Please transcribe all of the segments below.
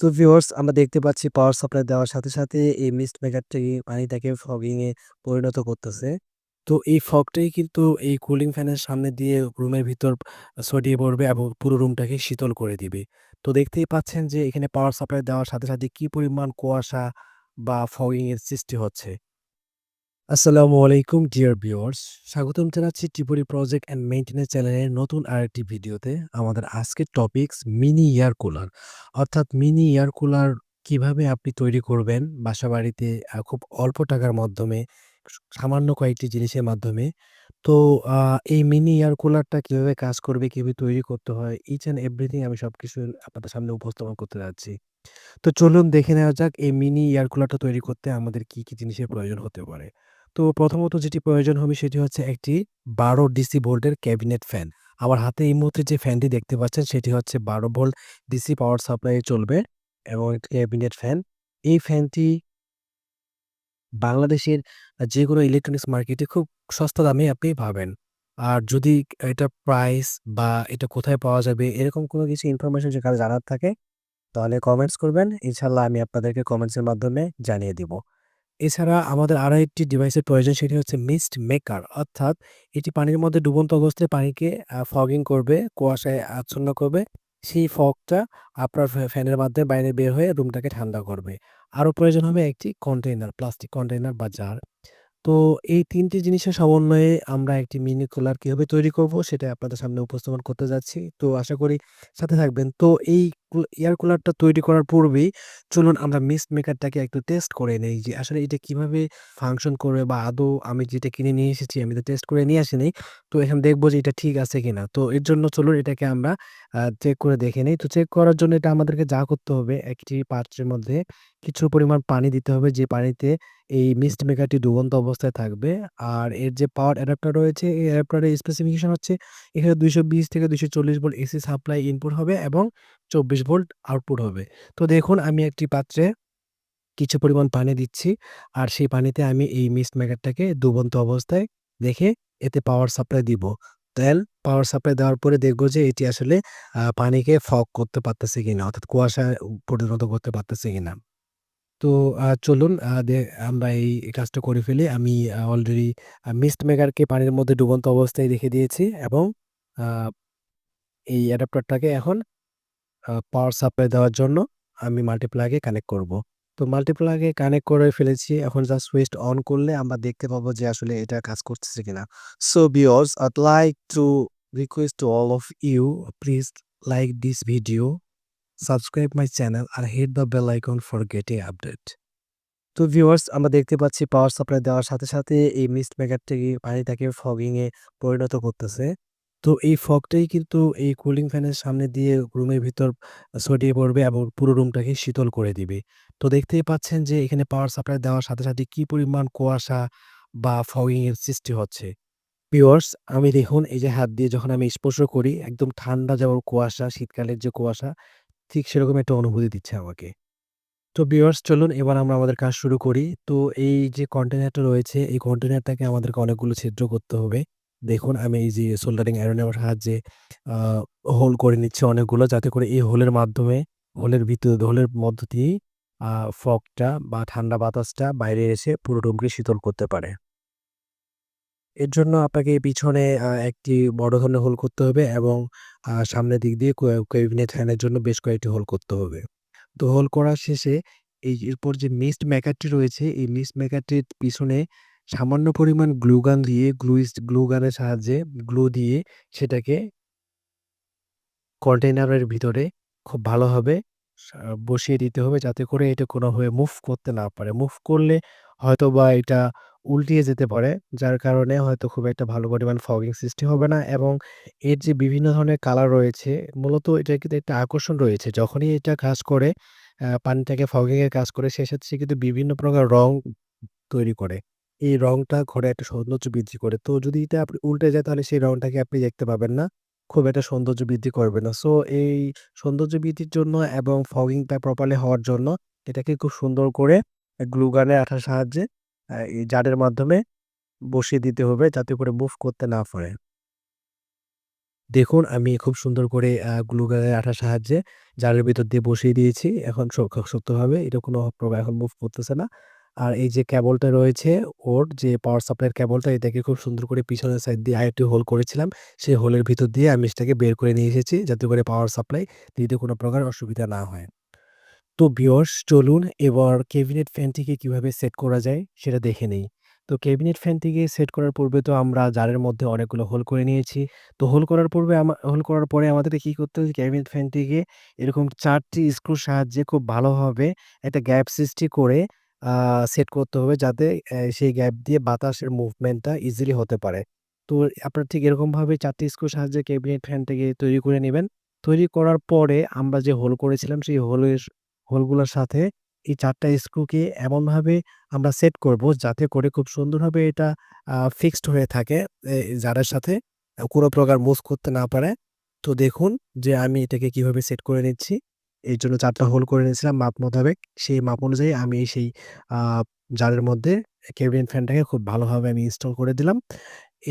তো ভিউয়ার্স আমরা দেখতে পাচ্ছি পাওয়ার সাপ্লাই দেওয়ার সাথে, সাথে এই মিস্ট মেকারটি পানিটাকে ফগিং এ পরিণত করতেছে। তো এই ফগটাই কিন্তু এই কুলিং ফ্যানের সামনে দিয়ে রুমের ভিতর ছড়িয়ে পড়বে এবং পুরো রুমটাকে শীতল করে দিবে। তো দেখতেই পাচ্ছেন যে এখানে পাওয়ার সাপ্লাই দেওয়ার সাথে, সাথে কি পরিমাণ কুয়াশা বা ফগিং এর সৃষ্টি হচ্ছে। আসসালামু আলাইকুম ডিয়ার ভিউয়ার্স স্বাগতম জানাচ্ছি ত্রিপুরি প্রজেক্ট অ্যান্ড মেইনটেন্যান্স চ্যানেলের নতুন আরেকটি ভিডিওতে। আমাদের আজকের টপিকস মিনি এয়ার কুলার অর্থাৎ মিনি এয়ার কুলার কীভাবে আপনি তৈরি করবেন বাসা বাড়িতে খুব অল্প টাকার মাধ্যমে, সামান্য কয়েকটি জিনিসের মাধ্যমে। তো এই মিনি এয়ার কুলারটা কীভাবে কাজ করবে, কীভাবে তৈরি করতে হয় ইচ অ্যান্ড এভরিথিং আমি সব কিছু আপনাদের সামনে উপস্থাপন করতে যাচ্ছি। তো চলুন দেখে নেওয়া যাক, এই মিনি এয়ার কুলারটা তৈরি করতে আমাদের কি কি জিনিসের প্রয়োজন হতে পারে। তো প্রথমত যেটি প্রয়োজন হবে সেটি হচ্ছে একটি ১২ ডিসি ভোল্টের ক্যাবিনেট ফ্যান। আমার হাতে এই মুহূর্তে যে ফ্যানটি দেখতে পাচ্ছেন সেটি হচ্ছে ১২ ভোল্ট ডিসি পাওয়ার সাপ্লাই চলবে এবং একটি ক্যাবিনেট ফ্যান। এই ফ্যানটি বাংলাদেশের যে কোনো ইলেকট্রনিক্স মার্কেটে খুব সস্তা দামে আপনি পাবেন। আর যদি এটার প্রাইস বা এটা কোথায় পাওয়া যাবে এরকম কোনো কিছু ইনফরমেশন কারও জানার থাকে, তাহলে কমেন্টস করবেন। ইনশাল্লাহ আমি আপনাদেরকে কমেন্টসের মাধ্যমে জানিয়ে দিব। এছাড়া আমাদের আরও একটি ডিভাইসের প্রয়োজন, সেটি হচ্ছে মিস্ট মেকার অর্থাৎ এটি পানির মধ্যে ডুবন্ত অবস্থায় পানিকে ফগিং করবে, কুয়াশায় আচ্ছন্ন করবে সেই ফগটা আপনার ফ্যা- ফ্যানের মাধ্যমে বাইরে বের হয়ে রুমটাকে ঠান্ডা করবে আরও প্রয়োজন হবে একটি কন্টেইনার প্লাস্টিক কন্টেইনার বা জার তো এই তিনটি জিনিসের সমন্বয়ে আমরা একটি মিনি কুলার কীভাবে তৈরি করব, সেটা আপনাদের সামনে উপস্থাপন করতে যাচ্ছি। তো আশা করি সাথে থাকবেন। তো এই এয়ার কুলারটা তৈরি করার পূর্বেই চলুন আমরা মিস্ট মেকারটাকে একটু টেস্ট করে নেই যে আসলে এটা কীভাবে ফাংশন করবে বা আদৌ আমি যেটা কিনে নিয়ে এসেছি আমি তো টেস্ট করে নিয়ে আসিনি। তো এখানে দেখব যে এটা ঠিক আছে কিনা। তো এর জন্য চলুন এটাকে আমরা চেক করে দেখে নেই। তো চেক করার জন্য এটা আমাদেরকে যা করতে হবে একটি পাত্রের মধ্যে কিছু পরিমাণ পানি দিতে হবে যে পানিতে এই মিস্ট মেকারটি ডুবন্ত অবস্থায় থাকবে। আর এর যে পাওয়ার অ্যাডাপ্টার রয়েছে, এই অ্যাডাপ্টারের স্পেসিফিকেশন হচ্ছে এখানে ২২০ থেকে ২৪০ ভোল্ট এসি সাপ্লাই ইনপুট হবে এবং ২৪ ভোল্ট আউটপুট হবে। তো দেখুন, আমি একটি পাত্রে কিছু পরিমাণ পানি দিচ্ছি। আর সেই পানিতে আমি এই মিস্ট মেকারটাকে দুবন্ত অবস্থায় দেখে এতে পাওয়ার সাপ্লাই দিব। দেন পাওয়ার সাপ্লাই দেওয়ার পরে দেখব যে এটি আসলে পানিকে ফক করতে পারতেছে কিনা, অর্থাৎ কুয়াশা পরিণত করতে পারতেছে কিনা। তো চলুন আমরা এই কাজটা করে ফেলি। আমি অলরেডি মিস্ট মেকারকে পানির মধ্যে ডুবন্ত অবস্থায় রেখে দিয়েছি এবং এই অ্যাডাপ্টারটাকে এখন পাওয়ার সাপ্লাই দেওয়ার জন্য আমি মাল্টিপ্লাগে কানেক্ট করব। তো মাল্টিপ্লাগে কানেক্ট করে ফেলেছি। এখন জাস্ট সুইচটা অন করলে আমরা দেখতে পাবো যে আসলে এটা কাজ করতেছে কিনা। So viewers I'd like to request to all of you please like this video, subscribe my channel and hit the bell icon for getting update তো ভিউয়ার্স আমরা দেখতে পাচ্ছি পাওয়ার সাপ্লাই দেওয়ার সাথে, সাথে এই মিস্ট মেকারটি পানিটাকে ফগিং এ পরিণত করতেছে। তো এই ফগটাই কিন্তু এই কুলিং ফ্যানের সামনে দিয়ে রুমের ভিতর ছড়িয়ে পড়বে এবং পুরো রুমটাকে শীতল করে দিবে। তো দেখতেই পাচ্ছেন যে এখানে পাওয়ার সাপ্লাই দেওয়ার সাথে, সাথে কি পরিমাণ কুয়াশা বা ফগিং এর সৃষ্টি হচ্ছে। ভিউয়ার্স আমি দেখুন এই যে হাত দিয়ে যখন আমি স্পর্শ করি একদম ঠান্ডা যেমন কুয়াশা, শীতকালের যে কুয়াশা ঠিক সেরকম একটা অনুভূতি দিচ্ছে আমাকে। তো ভিউয়ার্স চলুন এবার আমরা আমাদের কাজ শুরু করি। তো এই যে কন্টেনারটা রয়েছে, এই কন্টেনারটাকে আমাদেরকে অনেকগুলো ছিদ্র করতে হবে। দেখুন আমি এই যে সোল্ডারিং আয়রনের সাহায্যে হোল করে নিচ্ছি অনেকগুলো যাতে করে এই হোলের মাধ্যমে হোলের ভিতর হোলের মধ্য দিয়েই আ ফগটা বা ঠান্ডা বাতাসটা বাইরে এসে পুরো রুমকে শীতল করতে পারে। এর জন্য আপনাকে পিছনে একটি বড় ধরনের হোল করতে হবে এবং আ সামনের দিক দিয়ে ক্যাবিনেট ফ্যানের জন্য বেশ কয়েকটি হোল করতে হবে। তো হোল করার শেষে এই এরপর যে মিস্ট মেকারটি রয়েছে, এই মিস্ট মেকারটির পিছনে সামান্য পরিমাণ গ্লুগান দিয়ে গ্লুইস্ট গ্লুগানের সাহায্যে গ্লু দিয়ে সেটাকে কন্টেইনারের ভিতরে খুব ভালোভাবে বসিয়ে দিতে হবে যাতে করে এটা কোনোভাবে মুভ করতে না পারে। মুভ করলে হয়তো বা এটা উল্টিয়ে যেতে পারে। যার কারণে হয়তো খুব একটা ভালো পরিমাণ ফগিং সৃষ্টি হবে না এবং এর যে বিভিন্ন ধরনের কালার রয়েছে, মূলত এটা কিন্তু একটা আকর্ষণ রয়েছে। যখনই এটা কাজ করে পানিটাকে ফগিংয়ের কাজ করে, সে সাথে সে কিন্তু বিভিন্ন প্রকার রং তৈরি করে। এই রংটা ঘরে একটা সৌন্দর্য বৃদ্ধি করে। তো যদি এটা আপনি উল্টে যায় তাহলে সেই রংটাকে আপনি দেখতে পাবেন না। খুব একটা সৌন্দর্য বৃদ্ধি করবে না। সো এই সৌন্দর্য বৃদ্ধির জন্য এবং ফগিংটা প্রপারলি হওয়ার জন্য এটাকে খুব সুন্দর করে গ্লু গানের আঠার সাহায্যে এই জারের মাধ্যমে বসিয়ে দিতে হবে যাতে করে মুভ করতে না পারে। দেখুন, আমি খুব সুন্দর করে, আ গ্লু আঠার সাহায্যে জারের ভিতর দিয়ে বসিয়ে দিয়েছি। এখন শক্তভাবে এটা কোনো প্রকার এখন মুভ করতেছে না। আর এই যে ক্যাবলটা রয়েছে, ওর যে পাওয়ার সাপ্লাইয়ের ক্যাবলটা এটাকে খুব সুন্দর করে পিছনের সাইড দিয়ে আরেকটি হোল করেছিলাম। সেই হোলের ভিতর দিয়ে আমি সেটাকে বের করে নিয়ে এসেছি, যাতে করে পাওয়ার সাপ্লাই দিতে কোনো প্রকার অসুবিধা না হয়। তো ভিউয়ার্স চলুন এবার ক্যাবিনেট ফ্যানটিকে কীভাবে সেট করা যায় সেটা দেখে নেই। তো ক্যাবিনেট ফ্যানটিকে সেট করার পূর্বে তো আমরা জারের মধ্যে অনেকগুলো হোল করে নিয়েছি। তো হোল করার পূর্বে হোল করার পরে আমাদেরকে কি করতে হবে ক্যাবিনেট ফ্যানটিকে এরকম চারটি স্ক্রুর সাহায্যে খুব ভালোভাবে একটা গ্যাপ সৃষ্টি করে সেট করতে হবে যাতে সেই গ্যাপ দিয়ে বাতাসের মুভমেন্টটা ইজিলি হতে পারে। তো আপনারা ঠিক এরকমভাবে ৪ টি স্ক্রুর সাহায্যে ক্যাবিনেট ফ্যানটাকে তৈরি করে নেবেন তৈরি করার পরে আমরা যে হোল করেছিলাম, সেই হোলের হোলগুলোর সাথে এই ৪ টা স্ক্রুকে এমনভাবে আমরা সেট করব যাতে করে খুব সুন্দরভাবে এটা ফিক্সড হয়ে থাকে জারের সাথে কোনো প্রকার মুভ করতে না পারে। তো দেখুন যে আমি এটাকে কীভাবে সেট করে নিচ্ছি। এর জন্য ৪ টা হোল করে নিয়েছিলাম মাপ মোতাবেক। সেই মাপ অনুযায়ী আমি সেই জারের মধ্যে ক্যাবিনেট ফ্যানটাকে খুব ভালোভাবে আমি ইনস্টল করে দিলাম।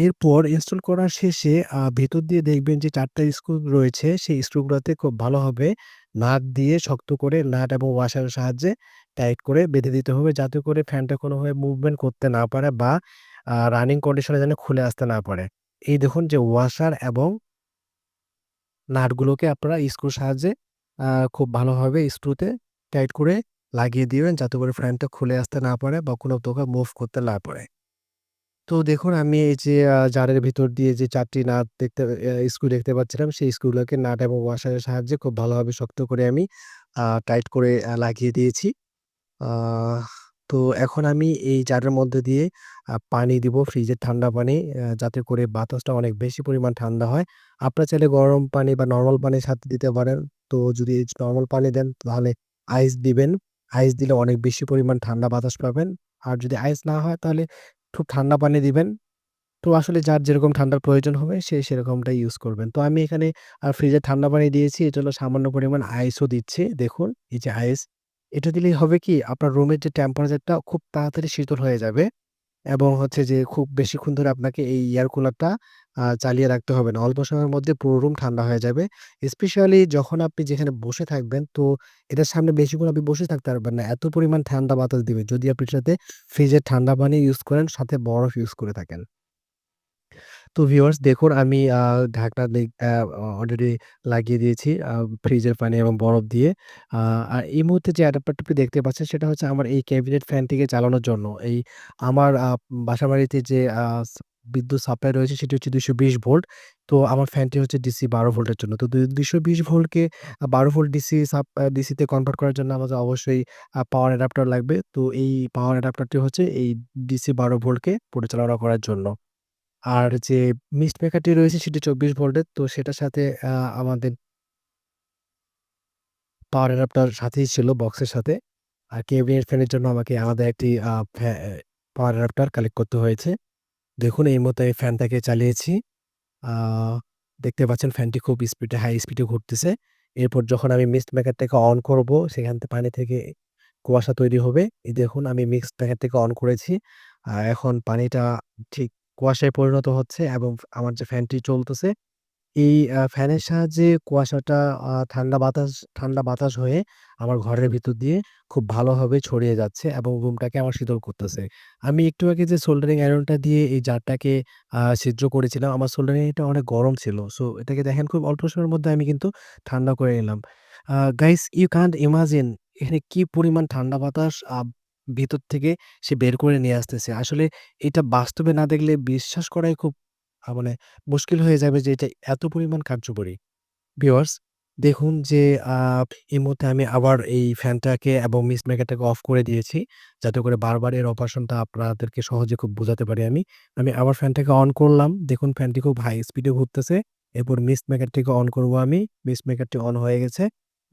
এরপর ইনস্টল করার শেষে ভেতর দিয়ে দেখবেন যে ৪ টা স্ক্রু রয়েছে, সেই স্ক্রুগুলাতে খুব ভালোভাবে নাট দিয়ে শক্ত করে নাট এবং ওয়াশারের সাহায্যে টাইট করে বেঁধে দিতে হবে যাতে করে ফ্যানটা কোনোভাবে মুভমেন্ট করতে না পারে বা রানিং কন্ডিশনে যেন খুলে আসতে না পারে। এই দেখুন যে ওয়াশার এবং নাটগুলোকে আপনারা স্ক্রুর সাহায্যে খুব ভালোভাবে স্ক্রুতে টাইট করে লাগিয়ে দিবেন যাতে করে ফ্যানটা খুলে আসতে না পারে বা কোনো প্রকার মুভ করতে না পারে। তো দেখুন, আমি এই যে জারের ভিতর দিয়ে যে চারটি নাট দেখতে স্ক্রু দেখতে পাচ্ছিলাম, সেই স্ক্রুগুলোকে নাট এবং ওয়াশারের সাহায্যে খুব ভালোভাবে শক্ত করে আমি টাইট করে লাগিয়ে দিয়েছি। তো এখন আমি এই জারের মধ্যে দিয়ে পানি দিব ফ্রিজের ঠান্ডা পানি যাতে করে বাতাসটা অনেক বেশি পরিমাণ ঠান্ডা হয়। আপনারা চাইলে গরম পানি বা নর্মাল পানির সাথে দিতে পারেন। তো যদি নর্মাল পানি দেন তাহলে আইস দিবেন। আইস দিলে অনেক বেশি পরিমাণ ঠান্ডা বাতাস পাবেন। আর যদি আইস না হয় তাহলে খুব ঠান্ডা পানি দিবেন। তো আসলে যার যেরকম ঠান্ডার প্রয়োজন হবে সে সেরকমটাই ইউজ করবেন। তো আমি এখানে আর ফ্রিজে ঠান্ডা পানি দিয়েছি। এর জন্য সামান্য পরিমাণ আইসও দিচ্ছি। দেখুন, এই যে আইস। এটা দিলেই হবে কি আপনার রুমের যে টেম্পারেচারটা খুব তাড়াতাড়ি শীতল হয়ে যাবে এবং হচ্ছে যে খুব বেশিক্ষণ ধরে আপনাকে এই এয়ার কুলারটা চালিয়ে রাখতে হবে না। অল্প সময়ের মধ্যে পুরো রুম ঠান্ডা হয়ে যাবে। স্পেশালি যখন আপনি যেখানে বসে থাকবেন, তো এটার সামনে বেশিক্ষণ আপনি বসে থাকতে পারবেন না। এত পরিমাণ ঠান্ডা বাতাস দিবে যদি আপনি সাথে ফ্রিজের ঠান্ডা পানি ইউজ করেন, সাথে বরফ ইউজ করে থাকেন। তো ভিউয়ার্স দেখুন, আমি ঢাকনা অলরেডি লাগিয়ে দিয়েছি ফ্রিজের পানি এবং বরফ দিয়ে। আর এই মুহূর্তে যে অ্যাডাপ্টারটি দেখতে পাচ্ছেন, সেটা হচ্ছে আমার এই ক্যাবিনেট ফ্যানটিকে চালানোর জন্য। এই আমার, আ, বাসাবাড়িতে যে বিদ্যুৎ সাপ্লাই রয়েছে, সেটি হচ্ছে ২২০ ভোল্ট। তো আমার ফ্যানটি হচ্ছে ডিসি ১২ ভোল্টের জন্য। তো দু ২২০ ভোল্টকে ১২ ভোল্ট ডিসি সাপ ডিসিতে কনভার্ট করার জন্য আমাদের অবশ্যই পাওয়ার অ্যাডাপ্টার লাগবে। তো এই পাওয়ার অ্যাডাপ্টারটি হচ্ছে এই ডিসি ১২ ভোল্টকে পরিচালনা করার জন্য। আর যে মিস্ট মেকারটি রয়েছে সেটি ২৪ ভোল্টের। তো সেটার সাথে আমাদের পাওয়ার অ্যাডাপ্টার সাথেই ছিল বক্সের সাথে। আর ক্যাবিনেট ফ্যানের জন্য আমাকে আলাদা একটি পাওয়ার অ্যাডাপ্টার কালেক্ট করতে হয়েছে। দেখুন, এই মুহূর্তে আমি ফ্যানটাকে চালিয়েছি। দেখতে পাচ্ছেন ফ্যানটি খুব স্পিডে হাই স্পিডে ঘুরতেছে। এরপর যখন আমি মিস্ট মেকারটাকে অন করব, সেখান থেকে পানি থেকে কুয়াশা তৈরি হবে। এই দেখুন, আমি মিক্সড মেকারটাকে অন করেছি। এখন পানিটা ঠিক কুয়াশায় পরিণত হচ্ছে এবং আমার যে ফ্যানটি চলতেছে এই ফ্যানের সাহায্যে কুয়াশাটা ঠান্ডা বাতাস ঠান্ডা বাতাস হয়ে আমার ঘরের ভিতর দিয়ে খুব ভালোভাবে ছড়িয়ে যাচ্ছে এবং রুমটাকে আমার শীতল করতেছে। আমি একটু আগে যে সোল্ডারিং আয়রনটা দিয়ে এই জারটাকে ছিদ্র করেছিলাম, আমার সোল্ডারিং আয়রনটা অনেক গরম ছিল। সো এটাকে দেখেন খুব অল্প সময়ের মধ্যে আমি কিন্তু ঠান্ডা করে নিলাম। গাইস ইউ কান্ট ইমাজিন এখানে কি পরিমাণ ঠান্ডা বাতাস ভিতর থেকে সে বের করে নিয়ে আসতেছে। আসলে এটা বাস্তবে না দেখলে বিশ্বাস করাই খুব মানে মুশকিল হয়ে যাবে যে এটা এত পরিমাণ কার্যকরী। ভিউয়ার্স দেখুন যে এই মুহূর্তে আমি আবার এই ফ্যানটাকে এবং মিস্ট মেকারটাকে অফ করে দিয়েছি। যাতে করে বারবার এর অপারেশনটা আপনাদেরকে সহজে খুব বোঝাতে পারি আমি। আমি আবার ফ্যানটাকে অন করলাম। দেখুন ফ্যানটি খুব হাই স্পিডে ঘুরতেছে। এরপর মিস্ট মেকারটিকে অন করব আমি। মিস্ট মেকারটি অন হয়ে গেছে।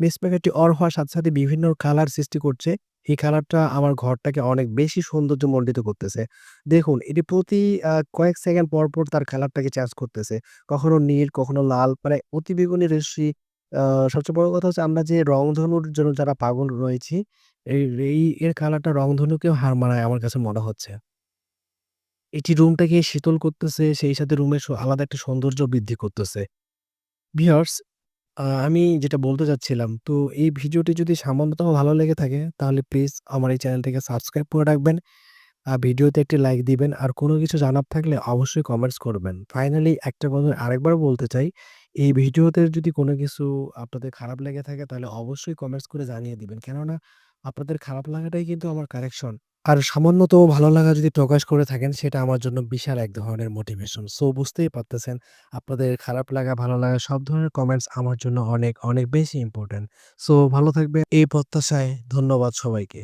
মিস্ট মেকারটি অন হওয়ার সাথে, সাথে বিভিন্ন কালার সৃষ্টি করছে। এই কালারটা আমার ঘরটাকে অনেক বেশি সৌন্দর্য সৌন্দর্যমণ্ডিত করতেছে। দেখুন এটি প্রতি কয়েক সেকেন্ড পর, পর তার কালারটাকে চেঞ্জ করতেছে। কখনো নীল, কখনো লাল মানে অতি বেগুনি রশ্মি আ সবচেয়ে বড় কথা হচ্ছে আমরা যে রংধনুর জন্য যারা পাগল রয়েছি, এই এর কালারটা রংধনুকেও হার মানায় আমার কাছে মনে হচ্ছে। এটি রুমটাকে শীতল করতেছে, সেই সাথে রুমের আলাদা একটা সৌন্দর্য বৃদ্ধি করতেছে। ভিউয়ার্স আমি যেটা বলতে চাচ্ছিলাম তো এই ভিডিওটি যদি সামান্যতম ভালো লেগে থাকে তাহলে প্লিজ আমার এই চ্যানেলটিকে সাবস্ক্রাইব করে রাখবেন। আ ভিডিওতে একটি লাইক দিবেন। আর কোনো কিছু জানার থাকলে অবশ্যই কমেন্টস করবেন। ফাইনালি একটা কথা আরেকবার বলতে চাই, এই ভিডিওতে যদি কোনো কিছু আপনাদের খারাপ লেগে থাকে তাহলে অবশ্যই কমেন্টস করে জানিয়ে দিবেন। কেননা আপনাদের খারাপ লাগাটাই কিন্তু আমার কারেকশন। আর সামান্যতম ভালো লাগা যদি প্রকাশ করে থাকেন সেটা আমার জন্য বিশাল এক ধরনের মোটিভেশন। সো বুঝতেই পারতেছেন আপনাদের খারাপ লাগা, ভালো লাগা সব ধরনের কমেন্টস আমার জন্য অনেক, অনেক বেশি ইম্পোর্টেন্ট। সো ভালো থাকবেন এই প্রত্যাশায় ধন্যবাদ সবাইকে।